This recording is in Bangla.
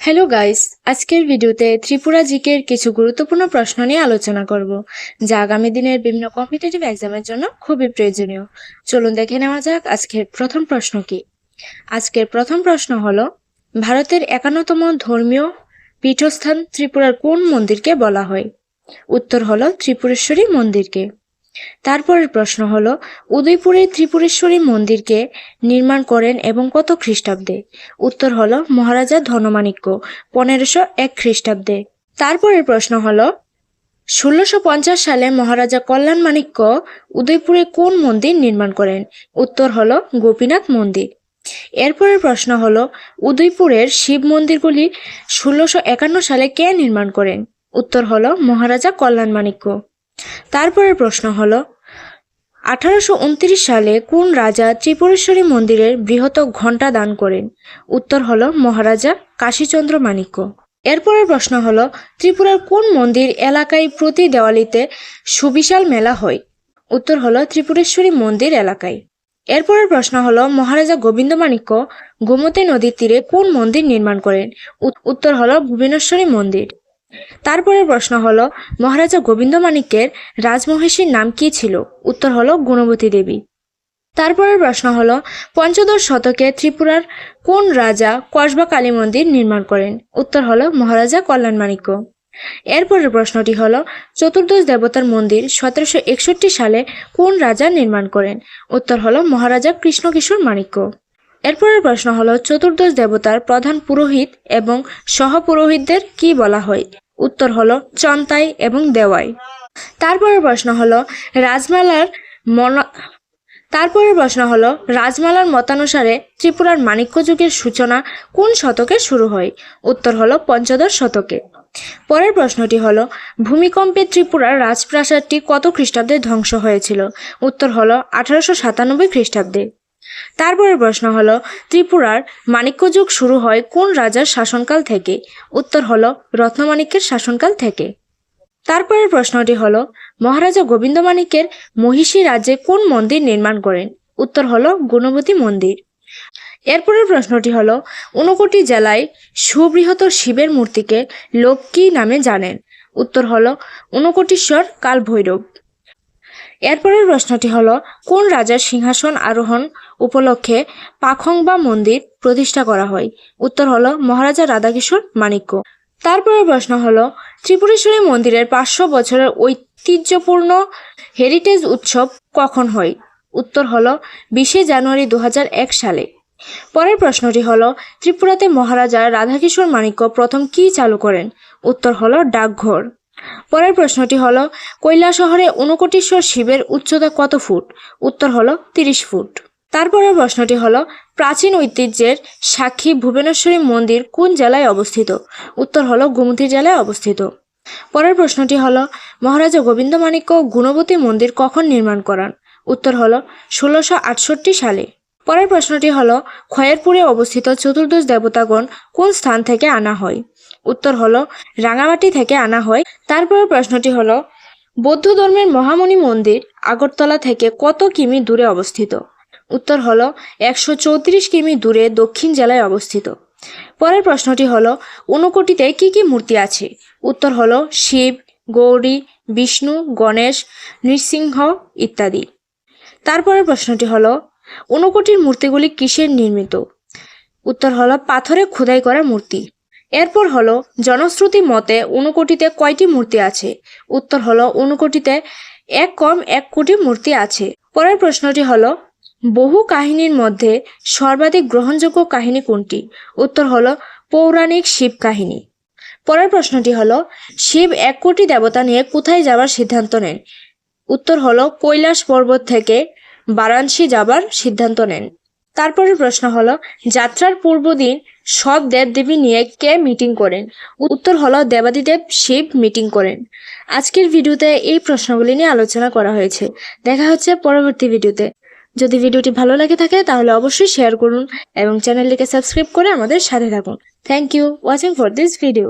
হ্যালো গাইস আজকের ভিডিওতে ত্রিপুরা জিকের কিছু গুরুত্বপূর্ণ প্রশ্ন নিয়ে আলোচনা করব, যা আগামী দিনের বিভিন্ন কম্পিটিটিভ এক্সামের জন্য খুবই প্রয়োজনীয়। চলুন দেখে নেওয়া যাক আজকের প্রথম প্রশ্ন কি। আজকের প্রথম প্রশ্ন হলো, ভারতের একান্নতম ধর্মীয় পীঠস্থান ত্রিপুরার কোন মন্দিরকে বলা হয়? উত্তর হলো ত্রিপুরেশ্বরী মন্দিরকে। তারপরের প্রশ্ন হল, উদয়পুরের ত্রিপুরেশ্বরী মন্দিরকে নির্মাণ করেন এবং কত খ্রিস্টাব্দে? উত্তর হল, মহারাজা ধনমাণিক্য, পনেরোশো এক খ্রিস্টাব্দে। তারপরের প্রশ্ন হল, ষোলোশো পঞ্চাশ সালে মহারাজা কল্যাণ মাণিক্য উদয়পুরে কোন মন্দির নির্মাণ করেন? উত্তর হল, গোপীনাথ মন্দির। এরপরের প্রশ্ন হল, উদয়পুরের শিব মন্দিরগুলি ষোলোশো একান্ন সালে কে নির্মাণ করেন? উত্তর হল, মহারাজা কল্যাণ মাণিক্য। তারপরের প্রশ্ন হলো, আঠারোশো সালে কোন রাজা ত্রিপুরেশ্বরী মন্দিরের বৃহৎ ঘণ্টা দান করেন? উত্তর হলো মহারাজা কাশীচন্দ্র মাণিক্য। এরপরের প্রশ্ন হলো, ত্রিপুরার কোন মন্দির এলাকায় প্রতি দেওয়ালিতে সুবিশাল মেলা হয়? উত্তর হলো ত্রিপুরেশ্বরী মন্দির এলাকায়। এরপরের প্রশ্ন হলো, মহারাজা গোবিন্দ মাণিক্য গোমতী নদীর তীরে কোন মন্দির নির্মাণ করেন? উত্তর হলো ভুবনেশ্বরী মন্দির। তারপরের প্রশ্ন হলো, মহারাজা গোবিন্দ মাণিক্যের রাজমহিষীর নাম কি ছিল? উত্তর হলো গুণবতী দেবী। তারপরের প্রশ্ন হলো, পঞ্চদশ শতকে ত্রিপুরার কোন রাজা কসবা কালী মন্দির নির্মাণ করেন? উত্তর হলো মহারাজা কল্যাণ মাণিক্য। এরপরের প্রশ্নটি হলো, চতুর্দশ দেবতার মন্দির সতেরোশো একষট্টি সালে কোন রাজা নির্মাণ করেন? উত্তর হলো মহারাজা কৃষ্ণকিশোর মাণিক্য। এরপরের প্রশ্ন হলো, চতুর্দশ দেবতার প্রধান পুরোহিত এবং সহপুরোহিতদের কি বলা হয়? উত্তর হলো, চন্তাই এবং দেওয়াই। তারপরের প্রশ্ন হলো, রাজমালার মন তারপরের প্রশ্ন হলো, রাজমালার মতানুসারে ত্রিপুরার মাণিক্য যুগের সূচনা কোন শতকে শুরু হয়? উত্তর হলো, পঞ্চদশ শতকে। পরের প্রশ্নটি হলো, ভূমিকম্পে ত্রিপুরার রাজপ্রাসাদটি কত খ্রিস্টাব্দে ধ্বংস হয়েছিল? উত্তর হলো, আঠারোশো সাতানব্বই খ্রিস্টাব্দে। তারপরের প্রশ্ন হলো, ত্রিপুরার মাণিক্য যুগ শুরু হয় কোন রাজার শাসনকাল থেকে? উত্তর হলো রত্নমাণিক্যের শাসনকাল থেকে। তারপরের প্রশ্নটি হলো, মহারাজা গোবিন্দ মাণিক্যের মহিষী রাজ্যে কোন মন্দির নির্মাণ করেন? উত্তর হলো, গুণবতী মন্দির। এরপরের প্রশ্নটি হলো, ঊনকোটি জেলায় সুবৃহৎ শিবের মূর্তিকে লোক কী নামে জানেন? উত্তর হলো, ঊনকোটিশ্বর কাল ভৈরব এরপরের প্রশ্নটি হলো, কোন রাজার সিংহাসন আরোহণ উপলক্ষে পাখংবা মন্দির প্রতিষ্ঠা করা হয়। উত্তর হলো মহারাজা রাধাকিশোর মাণিক্য। তারপরের প্রশ্ন হলো, ত্রিপুরেশ্বরী মন্দিরের পাঁচশো বছরের ঐতিহ্যপূর্ণ হেরিটেজ উৎসব কখন হয়? উত্তর হলো বিশে জানুয়ারি দু সালে। পরের প্রশ্নটি হলো, ত্রিপুরাতে মহারাজা রাধাকিশোর মাণিক্য প্রথম কি চালু করেন? উত্তর হলো ডাকঘর। পরের প্রশ্নটি হলো কৈলা শহরে ঊনকোটিশ্বর শিবের উচ্চতা কত ফুট? উত্তর হলো তিরিশ ফুট। তারপরের প্রশ্নটি হলো, প্রাচীন ঐতিহ্যের সাক্ষী ভুবনেশ্বরী মন্দির কোন জেলায় অবস্থিত? উত্তর হলো, গোমতী জেলায় অবস্থিত। পরের প্রশ্নটি হলো, মহারাজা গোবিন্দ মাণিক্য গুণবতী মন্দির কখন নির্মাণ করান? উত্তর হলো, ষোলোশো আটষট্টি সালে। পরের প্রশ্নটি হলো, খয়েরপুরে অবস্থিত চতুর্দশ দেবতাগণ কোন স্থান থেকে আনা হয়? উত্তর হলো, রাঙামাটি থেকে আনা হয়। তারপরের প্রশ্নটি হলো, বৌদ্ধ ধর্মের মহামণি মন্দির আগরতলা থেকে কত কিমি দূরে অবস্থিত? উত্তর হলো একশো চৌত্রিশ কিমি দূরে দক্ষিণ জেলায় অবস্থিত। পরের প্রশ্নটি হলো, ঊনকোটিতে কি কি মূর্তি আছে? উত্তর হলো, শিব, গৌরী, বিষ্ণু, গণেশ, নৃসিংহ ইত্যাদি। তারপরের প্রশ্নটি হলো, ঊনকোটির মূর্তিগুলি কিসের নির্মিত? উত্তর হলো, পাথরে খোদাই করা মূর্তি। এরপর হলো, জনশ্রুতি মতে ঊনকোটিতে কয়টি মূর্তি আছে? উত্তর হলো, ঊনকোটিতে এক কম এক কোটি মূর্তি আছে। পরের প্রশ্নটি হলো বহু কাহিনীর মধ্যে সর্বাধিক গ্রহণযোগ্য কাহিনী কোনটি? উত্তর হলো পৌরাণিক শিব কাহিনী। পরের প্রশ্নটি হলো, শিব এক কোটি দেবতা নিয়ে কোথায় যাবার সিদ্ধান্ত নেন? উত্তর হলো, কৈলাস পর্বত থেকে বারাণসী যাবার সিদ্ধান্ত নেন। তারপরের প্রশ্ন হলো, যাত্রার পূর্বদিন সব দেবদেবী নিয়ে কে মিটিং করেন? উত্তর হলো, দেবাদিদেব শিব মিটিং করেন। আজকের ভিডিওতে এই প্রশ্নগুলি নিয়ে আলোচনা করা হয়েছে। দেখা হচ্ছে পরবর্তী ভিডিওতে। যদি ভিডিওটি ভালো লাগে থাকে, তাহলে অবশ্যই শেয়ার করুন এবং চ্যানেলটিকে সাবস্ক্রাইব করে আমাদের সাথে থাকুন। Thank you watching for this video